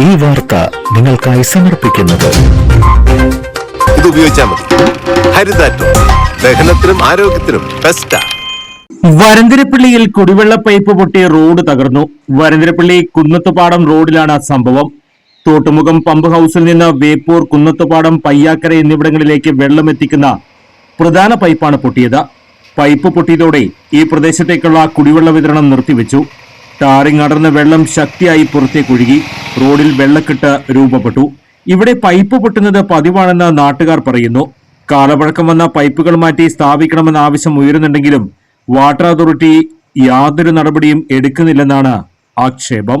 ഈ വാർത്ത നിങ്ങൾക്കായി സമർപ്പിക്കുന്നത്. ഇത് ഉപയോഗിച്ചാൽ മതി. ഹരിതാറ്റോ. ദഹനത്തിനും ആരോഗ്യത്തിനും ബെസ്റ്റാ വരന്തിരപ്പള്ളിയിൽ കുടിവെള്ള പൈപ്പ് പൊട്ടിയ റോഡ് തകർന്നു. വരന്തിരപ്പള്ളി കുന്നത്തുപാടം റോഡിലാണ് സംഭവം. തോട്ടുമുഖം പമ്പ് ഹൌസിൽ നിന്ന് വേപ്പൂർ കുന്നത്തുപാടം പയ്യാക്കര എന്നിവിടങ്ങളിലേക്ക് വെള്ളം എത്തിക്കുന്ന പ്രധാന പൈപ്പാണ് പൊട്ടിയത്. പൈപ്പ് പൊട്ടിയതോടെ ഈ പ്രദേശത്തേക്കുള്ള കുടിവെള്ള വിതരണം നിർത്തിവെച്ചു. ടാറിങ് അടർന്ന വെള്ളം ശക്തിയായി പുറത്തേക്കൊഴുകി. റോഡിൽ വെള്ളക്കെട്ട് രൂപപ്പെട്ടു. ഇവിടെ പൈപ്പ് പൊട്ടുന്നത് പതിവാണെന്ന് നാട്ടുകാർ പറയുന്നു. കാലപഴക്കം വന്ന പൈപ്പുകൾ മാറ്റി സ്ഥാപിക്കണമെന്ന ആവശ്യം ഉയരുന്നുണ്ടെങ്കിലും വാട്ടർ അതോറിറ്റി യാതൊരു നടപടിയും എടുക്കുന്നില്ലെന്നാണ് ആക്ഷേപം.